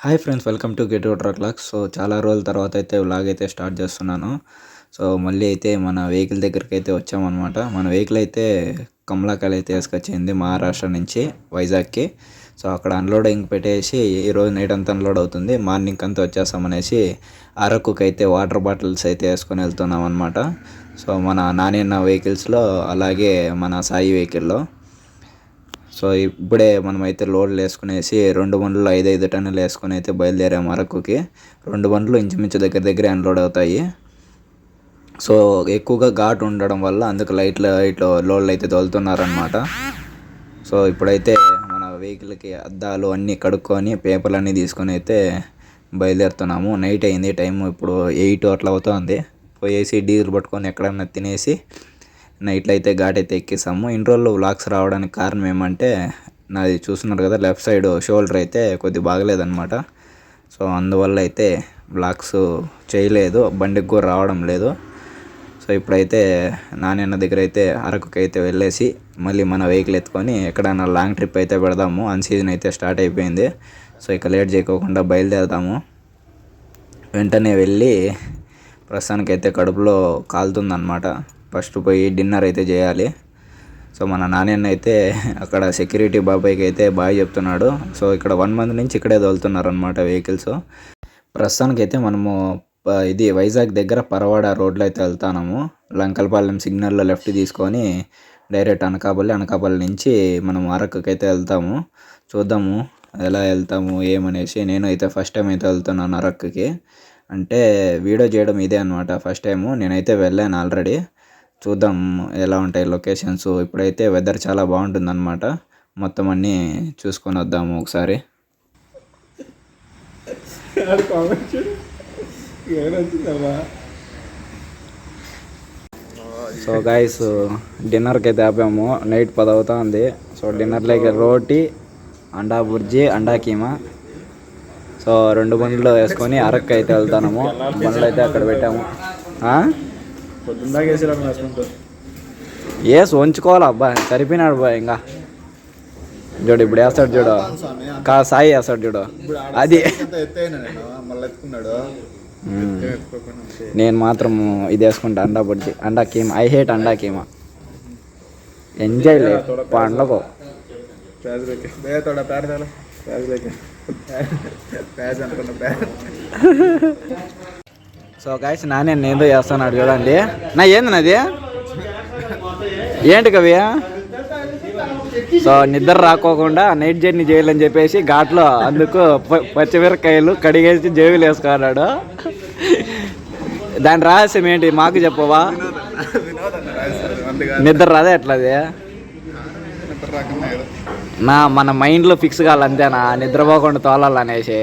Hi friends welcome to get out clock so చాలా రోజుల తర్వాత అయితే వ్లాగ్ అయితే స్టార్ట్ చేస్తున్నాను. సో మళ్ళీ అయితే మన వెహికల్ దగ్గరికి అయితే వచ్చామన్నమాట. మన వెహికల్ అయితే కమలాకాయలు అయితే వేసుకొచ్చింది మహారాష్ట్ర నుంచి వైజాగ్కి. సో అక్కడ అన్లోడింగ్ పెట్టేసి ఈరోజు నైట్ అంతా అన్లోడ్ అవుతుంది. మార్నింగ్ అంతా వచ్చేస్తామనేసి అరకుకి అయితే వాటర్ బాటిల్స్ అయితే వేసుకొని వెళ్తున్నాం అనమాట సో మన నానిన్న వెహికల్స్లో అలాగే మన సాయి వెహికల్లో సో ఇప్పుడే మనమైతే లోడ్లు వేసుకునేసి రెండు బండ్లు ఐదు ఐదు టన్నులు వేసుకొని అయితే బయలుదేరాము అరకుకి. రెండు బండ్లు ఇంచుమించు దగ్గర దగ్గర అన్లోడ్ అవుతాయి. సో ఎక్కువగా ఘాట్ ఉండడం వల్ల అందుకు లైట్ లైట్ లోడ్లు అయితే తోలుతున్నారనమాట సో ఇప్పుడైతే మన వెహికల్కి అద్దాలు అన్నీ కడుక్కొని పేపర్లు అన్నీ తీసుకొని అయితే బయలుదేరుతున్నాము. నైట్ అయింది టైం ఇప్పుడు ఎయిట్ అట్లా అవుతుంది. పోయేసి డీజిల్ పట్టుకొని ఎక్కడన్నా తినేసి నైట్లో అయితే ఘాట్ అయితే ఎక్కేసాము. ఇన్ని రోజులు వ్లాగ్స్ రావడానికి కారణం ఏమంటే నాది చూస్తున్నారు కదా లెఫ్ట్ సైడ్ షోల్డర్ అయితే కొద్ది బాగలేదనమాట సో అందువల్ల అయితే బ్లాక్స్ చేయలేదు బండికి కూడా రావడం లేదు. సో ఇప్పుడైతే నాన్న దగ్గర అయితే అరకుకి అయితే వెళ్ళేసి మళ్ళీ మన వెహికల్ ఎత్తుకొని ఎక్కడైనా లాంగ్ ట్రిప్ అయితే పెడదాము. అన్ సీజన్ అయితే స్టార్ట్ అయిపోయింది. సో ఇక లేట్ చేయకోకుండా బయలుదేరదాము. వెంటనే వెళ్ళి ప్రస్తుతానికైతే కడుపులో కాలుతుందన్నమాట. ఫస్ట్ పోయి డిన్నర్ అయితే చేయాలి. సో మన నాన్న అయితే అక్కడ సెక్యూరిటీ బాబాయ్కి అయితే బాగా చెప్తున్నాడు. సో ఇక్కడ వన్ మంత్ నుంచి ఇక్కడే తోలుతున్నారు అనమాట వెహికల్స్. ప్రస్తుతానికైతే మనము ఇది వైజాగ్ దగ్గర పరవాడ రోడ్లో అయితే వెళ్తాము లంకలపాలెం సిగ్నల్లో లెఫ్ట్ తీసుకొని డైరెక్ట్ అనకాపల్లి అనకాపల్లి నుంచి మనం అరకుకి అయితే వెళ్తాము. చూద్దాము ఎలా వెళ్తాము ఏమనేసి నేను అయితే ఫస్ట్ టైం అయితే వెళ్తున్నాను అరక్కి అంటే వీడియో చేయడం ఇదే అనమాట ఫస్ట్ టైము. నేనైతే వెళ్ళాను ఆల్రెడీ. చూద్దాం ఎలా ఉంటాయి లొకేషన్స్. ఇప్పుడైతే వెదర్ చాలా బాగుంటుంది అనమాట మొత్తం అన్నీ చూసుకొని వద్దాము ఒకసారి. సో గాయస్ డిన్నర్కి అయితే ఆపాము. నైట్ పది అవుతుంది సో డిన్నర్లోకి రోటీ అండా బుర్జీ అండా కీమా. సో రెండు బండ్లు వేసుకొని అరకు అయితే వెళ్తాము బండ్లు అయితే అక్కడ పెట్టాము. ఏస్ ఉంచుకోవాలి అబ్బా సరిపోయినాడు బా ఇంకా. చూడు ఇప్పుడు వేస్తాడు చూడు. కా సాయి వేస్తాడు చూడు. అది. ఎత్తైనా నేను? మాత్రం ఇది వేసుకుంటా అండా బుర్జీ అండా కీమా. ఐ హేట్ అండా కీమా. ఎంజాయ్ లే పండగ. సో గాయస్ నానే నేను చేస్తున్నాడు చూడండి నా ఏంది నాది? ఏంటి కవి? సో నిద్ర రాకోకుండా నైట్ జర్నీ చేయాలని చెప్పేసి ఘాట్లో అందుకు పచ్చిమిరకాయలు కడిగేసి జేబులు వేసుకున్నాడు. దాని రహస్యం ఏంటి? మాకు చెప్పవా? నిద్ర రాదా ఎట్లది? నా మన మైండ్లో ఫిక్స్ కావాలంతేనా? నిద్రపోకుండా తోలాలనేసి?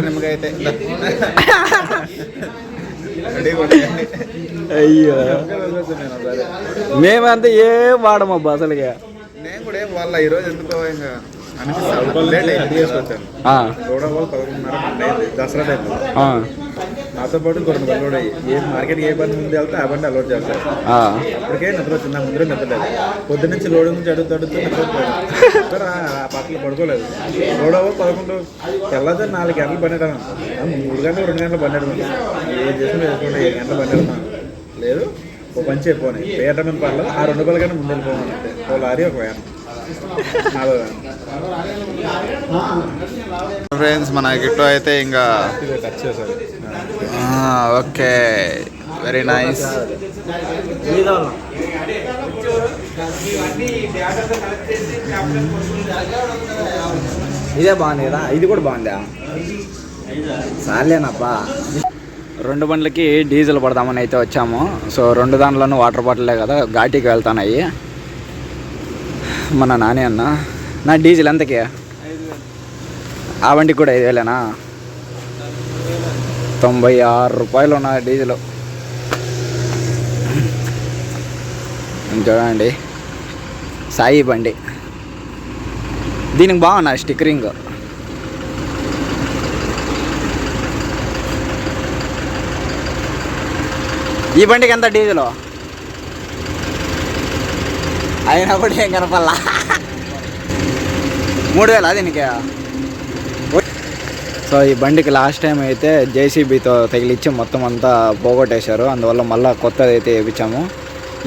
నిమ్మకాయ అయితే. అయ్యో. మేమంతా ఏం వాడమబ్బా అసలుగా నేను కూడా ఏం వాళ్ళ ఈరోజు ఎందుకో ఇంకా అయింది. దసరా ఆ, నాతో పాటు రెండు బండ్లు ఏ మార్కెట్కి ఏ బండి ముందు వెళ్తే ఆ బండి అలవాటు చేస్తారు. ఆ. అప్పటికే నిద్ర వచ్చింది. నా ముందరే నిద్రలేదు. పొద్దు నుంచి లోడు నుంచి అడుగుతూ అడుగుతూ నిద్రపోయాను ఆ పక్కన పడుకోలేదు. లోడవ పదకొండు. తెల్లదారు నాలుగు గంటలు పన్నెండు మూడు గంటలు రెండు గంటలు పన్నెండు ఏం చేసినా వేసుకోండి ఏడు గంటలు పన్నెండు లేదు ఓ పని చెప్పోని పేట మీద పర్లేదు ఆ రెండు పనుల కన్నా ముందు వెళ్ళిపోమని అంతే. ఓ లారీ ఒక వ్యాన్. ఫ్రెండ్స్ మన గిట్టో అయితే ఇంకా టచ్ చేశారు. ఓకే వెరీ నైస్ ఇదే బాగుంది కదా ఇది కూడా బాగుందా? సార్లేనప్పా. రెండు బండ్లకి డీజిల్ పడదామని అయితే వచ్చాము. సో రెండు దాంట్లోనూ వాటర్ బాటిలే కదా ఘాటీకి వెళ్తానయ్యి మన నాని అన్న. నా డీజిల్ ఎంతకి? ఆ బండికి కూడా ఐదు వేలేనా? తొంభై ఆరు రూపాయలు ఉన్న డీజిల్. చూడండి. సాయి బండి. దీనికి బాగున్నా స్టిక్కరింగ్. ఈ బండికి ఎంత డీజిల్? అయినా కూడా ఏం కనపల్లా మూడు వేలా దీనికి? సో ఈ బండికి లాస్ట్ టైం అయితే జేసీబీతో తగిలిచ్చి మొత్తం అంతా పోగొట్టేశారు. అందువల్ల మళ్ళీ కొత్తది అయితే వేయించాము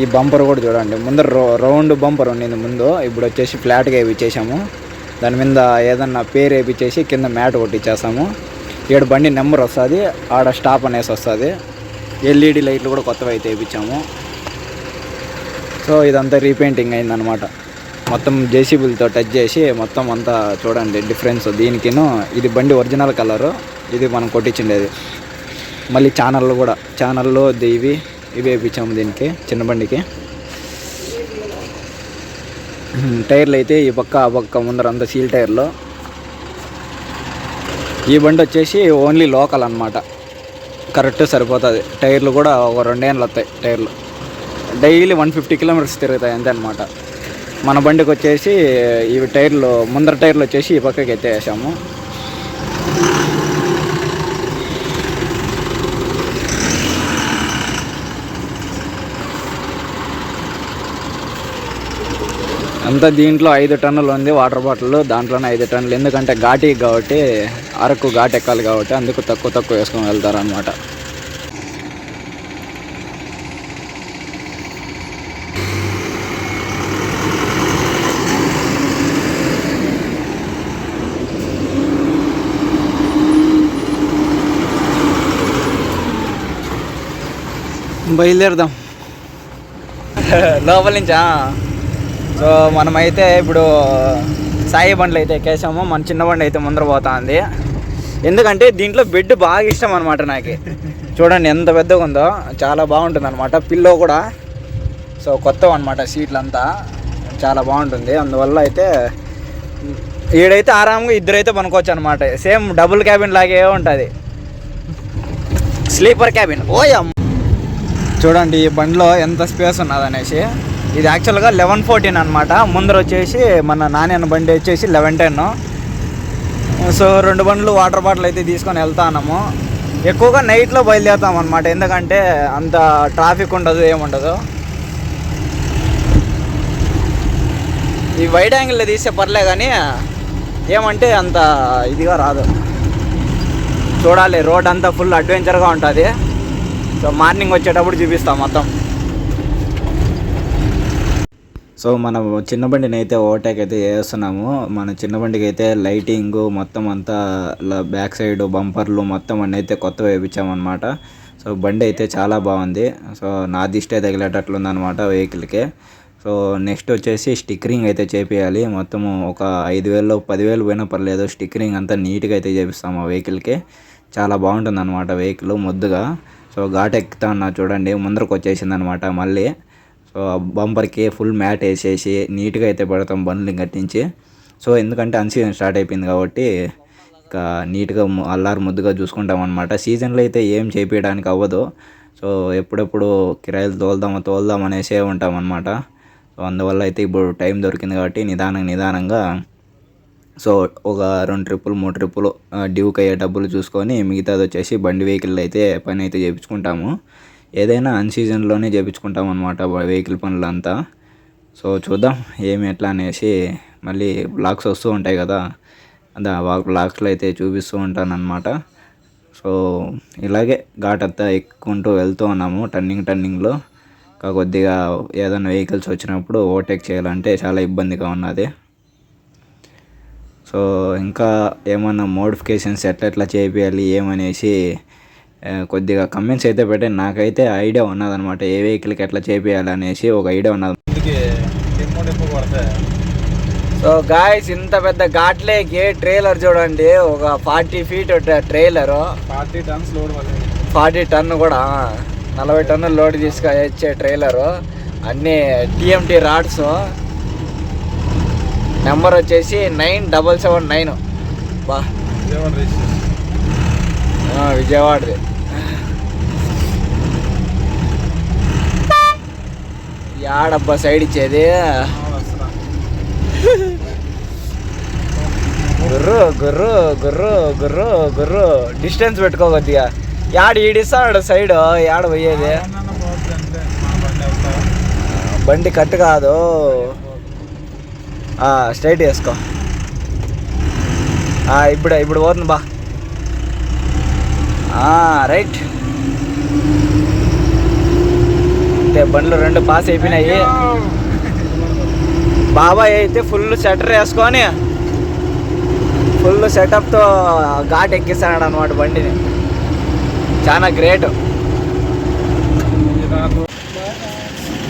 ఈ బంపర్ కూడా చూడండి. ముందర రౌ రౌండ్ బంపర్ ఉండింది ముందు. ఇప్పుడు వచ్చేసి ఫ్లాట్గా వేయించేసాము దాని మీద ఏదన్నా పేరు వేయించేసి కింద మ్యాట్ కొట్టించేసాము ఇక్కడ బండి నెంబర్ వస్తుంది. ఆడ స్టాప్ అనేసి వస్తుంది. ఎల్ఈడి లైట్లు కూడా కొత్తవి అయితే వేయించాము సో ఇదంతా రీపెయింటింగ్ అయిందనమాట మొత్తం జేసీబీలతో టచ్ చేసి మొత్తం అంతా చూడండి డిఫరెన్స్. దీనికిను ఇది బండి ఒరిజినల్ కలరు. ఇది మనం కొట్టించిండేది. మళ్ళీ ఛానళ్ళు కూడా. ఛానళ్ళు దేవి ఇవి ఇవి వేయించాము దీనికి చిన్న బండికి. టైర్లు అయితే ఈ పక్క ఆ పక్క ముందర అంతా సీల్ టైర్లు. ఈ బండి వచ్చేసి ఓన్లీ లోకల్ అనమాట కరెక్ట్ సరిపోతుంది. టైర్లు కూడా ఒక రెండేళ్ళు వస్తాయి టైర్లు. డైలీ వన్ ఫిఫ్టీ కిలోమీటర్స్ తిరుగుతాయి అంతే అనమాట మన బండికి వచ్చేసి ఇవి టైర్లు ముందర టైర్లు వచ్చేసి ఈ పక్కకి ఎత్తేసాము. అంతా దీంట్లో ఐదు టన్నులు ఉంది వాటర్ బాటిల్ దాంట్లోనే ఐదు టన్నులు. ఎందుకంటే ఘాటి కాబట్టి అరకు ఘాట్ ఎక్కాలి కాబట్టి అందుకు తక్కువ తక్కువ వేసుకొని వెళ్తారు అనమాట బయలుదేరదాం. లోపల నుంచా సో మనమైతే ఇప్పుడు సాయి బండ్లు అయితే ఎక్కేసాము. మన చిన్న బండి అయితే ముందర పోతుంది. ఎందుకంటే దీంట్లో బెడ్ బాగా ఇష్టం అనమాట నాకు. చూడండి ఎంత పెద్దగా ఉందో చాలా బాగుంటుంది అనమాట పిల్లో కూడా. సో కొత్త అనమాట సీట్లు అంతా చాలా బాగుంటుంది. అందువల్ల అయితే ఈడైతే ఆరాంగా ఇద్దరైతే పనుకోవచ్చు అనమాట సేమ్ డబుల్ క్యాబిన్ లాగే ఉంటుంది. Sleeper cabin. ఓయమ్ చూడండి ఈ బండిలో ఎంత స్పేస్ ఉన్నది అనేసి. ఇది యాక్చువల్గా లెవెన్ ఫోర్టీన్ అనమాట ముందర వచ్చేసి మన నాన్న బండి వచ్చేసి లెవెన్ టెన్. సో రెండు బండ్లు వాటర్ బాటిల్ అయితే తీసుకొని వెళ్తాము ఎక్కువగా నైట్లో బయలుదేరుతాం అనమాట ఎందుకంటే అంత ట్రాఫిక్ ఉండదు ఏముండదు ఈ వైడ్ యాంగిల్లో తీస్తే పర్లే కానీ ఏమంటే అంత ఇదిగా రాదు. చూడాలి రోడ్ అంతా ఫుల్ అడ్వెంచర్గా ఉంటుంది. సో మార్నింగ్ వచ్చేటప్పుడు చూపిస్తాం మొత్తం. సో మనం చిన్న బండిని అయితే ఓవర్టేక్ అయితే చేస్తున్నాము. మన చిన్న బండికి అయితే లైటింగ్ మొత్తం అంతా బ్యాక్ సైడ్ బంపర్లు మొత్తం అన్నీ అయితే కొత్త వేయించామన్నమాట. సో బండి అయితే చాలా బాగుంది. సో నా దిష్టే తగిలేటట్లుంది అనమాట వెహికల్కి. సో నెక్స్ట్ వచ్చేసి స్టిక్కరింగ్ అయితే చేపియాలి. మొత్తము ఒక ఐదు వేలు పదివేలు పోయినా పర్లేదు. స్టిక్కరింగ్ అంతా నీట్గా అయితే చేపిస్తాము ఆ వెహికల్కి. చాలా బాగుంటుంది అనమాట వెహికల్ ముద్దుగా. సో ఘాట్ ఎక్కుతా ఉన్నా చూడండి ముందరకు వచ్చేసింది అనమాట మళ్ళీ. సో బంపర్కి ఫుల్ మ్యాట్ వేసేసి నీట్గా అయితే పెడతాం బండ్లు కట్టించి సో ఎందుకంటే అన్సీజన్ స్టార్ట్ అయిపోయింది కాబట్టి ఇక నీట్గా అల్లారు ముద్దుగా చూసుకుంటాం అనమాట సీజన్లో అయితే ఏం చేపించడానికి అవ్వదు. సో ఎప్పుడెప్పుడు కిరాయిలు తోలుదామా తోలుదాం అనేసే ఉంటాం అనమాట సో అందువల్ల అయితే ఇప్పుడు టైం దొరికింది కాబట్టి నిదానంగా నిదానంగా సో ఒక రెండు ట్రిప్పులు మూడు ట్రిప్పులు డ్యూక్ డ్యూకి అయ్యే డబ్బులు చూసుకొని మిగతాది వచ్చేసి బండి వెహికల్ అయితే పని అయితే చేయించుకుంటాము ఏదైనా అన్ సీజన్లోనే చేయించుకుంటాం అనమాట వెహికల్ పనులు అంతా సో చూద్దాం ఏమి ఎట్లా అనేసి మళ్ళీ బ్లాగ్స్ వస్తూ ఉంటాయి కదా అదే బ్లాగ్స్లో అయితే చూపిస్తూ ఉంటాను అనమాట సో ఇలాగే ఘాట్ అంతా ఎక్కుంటూ వెళ్తూ ఉన్నాము టర్నింగ్ టర్నింగ్లో. ఇంకా కొద్దిగా ఏదైనా వెహికల్స్ వచ్చినప్పుడు ఓవర్టేక్ చేయాలంటే చాలా ఇబ్బందిగా ఉన్నది. సో ఇంకా ఏమన్నా మోడిఫికేషన్స్ ఎట్లా ఎట్లా చేయాలి ఏమనేసి కొద్దిగా కమెంట్స్ అయితే పెట్టే నాకైతే ఐడియా ఉన్నదన్నమాట. ఏ వెహికల్కి ఎట్లా చేయాలి అనేసి ఒక ఐడియా ఉన్నది. సో గాయస్ ఇంత పెద్ద ఘాట్లేకి ట్రైలర్ చూడండి. ఒక forty feet trailer. Forty tons load forty ton కూడా నలభై టన్నులు లోడ్ తీసుకొచ్చే ట్రైలర్. అన్నీ టిఎంటీ రాడ్స్. నెంబర్ వచ్చేసి నైన్ డబల్ సెవెన్ నైన్. బా. విజయవాడది. యాడబ్బా సైడ్ ఇచ్చేది. గుర్రు గుర్రు గుర్రు గుర్రు గుర్రు. డిస్టెన్స్ పెట్టుకో కొద్దిగా. యాడ ఈడిస్తాడు సైడ్ యాడ పోయేది? బండి కట్ కాదు. స్ట్రైట్ వేసుకో. ఇప్పుడు ఇప్పుడు పోతుంది బా. రైట్ అంతే బండ్లు రెండు పాస్ అయిపోయినాయి. బాబాయ్ అయితే ఫుల్ షటర్ వేసుకొని ఫుల్ సెటప్తో ఘాట్ ఎక్కిస్తాడు అనమాట బండిని. చాలా గ్రేట్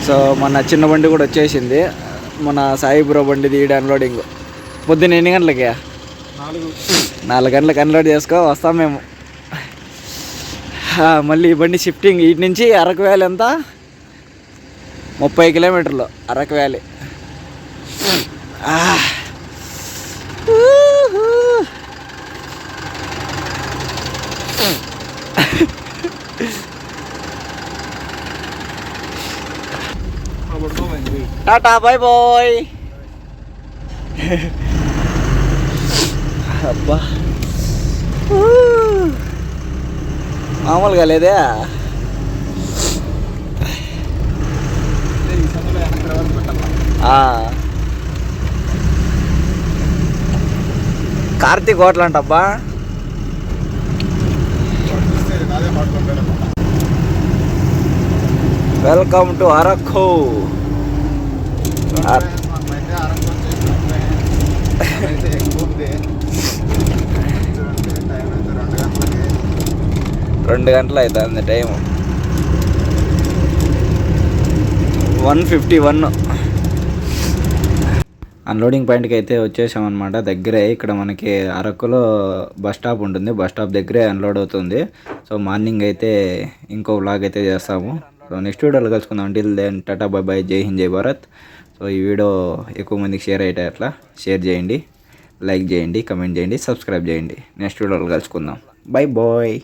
సో మన చిన్న బండి కూడా వచ్చేసింది. మన సాయి బ్రో బండి తీయడం అన్లోడింగ్ పొద్దున్న ఎన్ని గంటలకి? నాలుగు. నాలుగు గంటలకు అన్లోడ్ చేసుకో వస్తాం మేము. మళ్ళీ ఈ బండి షిఫ్టింగ్ ఇటు నుంచి అరకు వ్యాలీ ఎంత ముప్పై కిలోమీటర్లు Araku valley tata bye bye అబ్బా. మామూలుగా లేదే. కార్తీక్ హోటల్ అంటబ్బా. వెల్కమ్ టు అరకు అర- రెండు గంటలు అవుతుంది time one fifty one. Unloading పాయింట్కి అయితే వచ్చేసామన్నమాట. దగ్గరే ఇక్కడ మనకి అరకులో బస్ స్టాప్ ఉంటుంది. బస్ స్టాప్ దగ్గరే అన్లోడ్ అవుతుంది. సో మార్నింగ్ అయితే ఇంకో వ్లాగ్ అయితే చేస్తాము. సో నెక్స్ట్ వీడియోలో కలుసుకుందాం. Till then tata bye bye జై హింద్ జై భారత్ సో ఈ వీడియో ఎక్కువ మందికి షేర్ అయితే అట్లా షేర్ చేయండి లైక్ చేయండి కమెంట్ చేయండి సబ్స్క్రైబ్ చేయండి. నెక్స్ట్ వీడియోలో కలుసుకుందాం. Bye bye